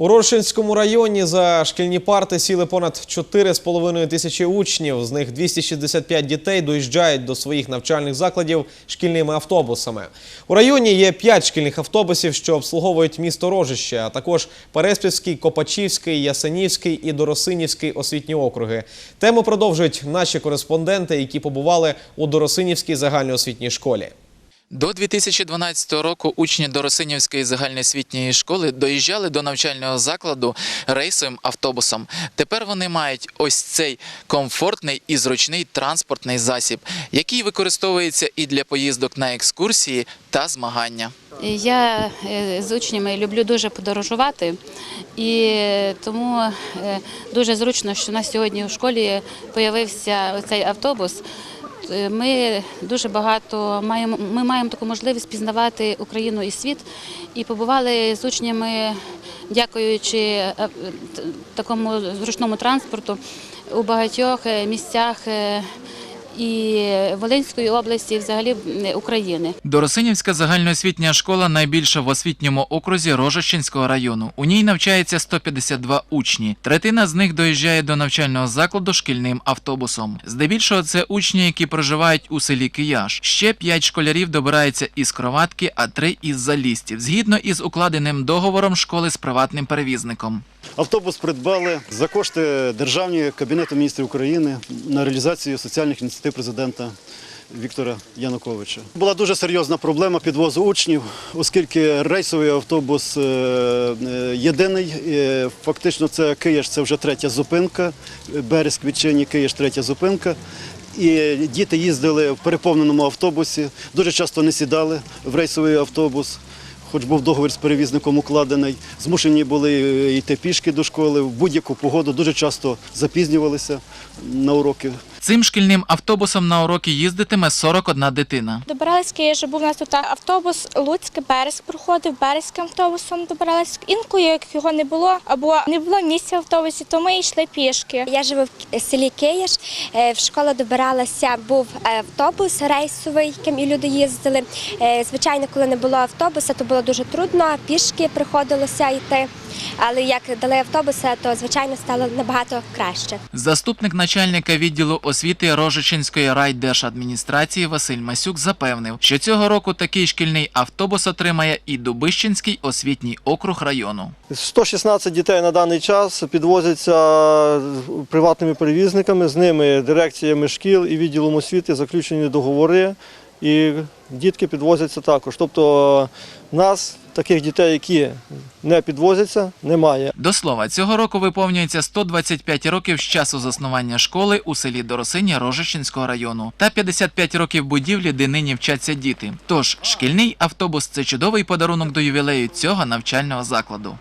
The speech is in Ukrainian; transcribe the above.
У Рошинському районі за шкільні парти сіли понад 4,5 тисячі учнів. З них 265 дітей доїжджають до своїх навчальних закладів шкільними автобусами. У районі є 5 шкільних автобусів, що обслуговують місто Рожище, а також Переспівський, Копачівський, Ясенівський і Доросинівський освітні округи. Тему продовжують наші кореспонденти, які побували у Доросинівській загальноосвітній школі. До 2012 року учні Доросинівської загальноосвітньої школи доїжджали до навчального закладу рейсовим автобусом. Тепер вони мають ось цей комфортний і зручний транспортний засіб, який використовується і для поїздок на екскурсії та змагання. Я е, з учнями люблю дуже подорожувати, і тому е, дуже зручно, що у нас сьогодні у школі з'явився цей автобус. Е, Ми дуже багато маємо. Ми маємо таку можливість пізнавати Україну і світ. І побували з учнями, дякуючи е, такому зручному транспорту у багатьох е, місцях е, і Волинської області, і взагалі України. Доросинівська загальноосвітня школа найбільша в освітньому окрузі Рожищенського району. У ній навчається 152 учні. Третина з них доїжджає до навчального закладу шкільним автобусом. Здебільшого це учні, які проживають у селі Кияш. Ще п'ять школярів добираються із Кроватки, а три із Залістів, згідно із укладеним договором школи з приватним перевізником. Автобус придбали за кошти державні Кабінету міністрів України на реалізацію соціальних ініціатив президента Віктора Януковича. Була дуже серйозна проблема підвозу учнів, оскільки рейсовий автобус е, е, єдиний. е, Фактично, це Київ, це вже третя зупинка. Березк відчині, Київ, третя зупинка. І діти їздили в переповненому автобусі, дуже часто не сідали в рейсовий автобус хоч був договір з перевізником укладений, змушені були е, йти пішки до школи в будь-яку погоду, дуже часто запізнювалися на уроки. Цим шкільним автобусом на уроки їздитиме 41 дитина. Добирались Києва, був у нас тут автобус Луцьк, Березк проходив, Березьким автобусом добирались. Інколи, як його не було, або не було місця в автобусі, то ми йшли пішки. Я живу в селі Київ. Е, В школу добиралася, був автобус рейсовий, яким і люди їздили. Е, Звичайно, коли не було автобуса, то було дуже трудно, пішки приходилося йти. Але як дали автобуса, то звичайно стало набагато краще. Заступник начальника відділу освіти Рожичинської райдержадміністрації Василь Масюк запевнив, що цього року такий шкільний автобус отримає і Дубищенський освітній округ району. 116 дітей на даний час підвозяться приватними перевізниками, з ними дирекціями шкіл і відділом освіти заключені договори, і дітки підвозяться також. Тобто нас таких дітей, які не підвозяться, немає. До слова, цього року виповнюється 125 років з часу заснування школи у селі Доросиня Рожичинського району та 55 років будівлі, де нині вчаться діти. Тож шкільний автобус це чудовий подарунок до ювілею цього навчального закладу.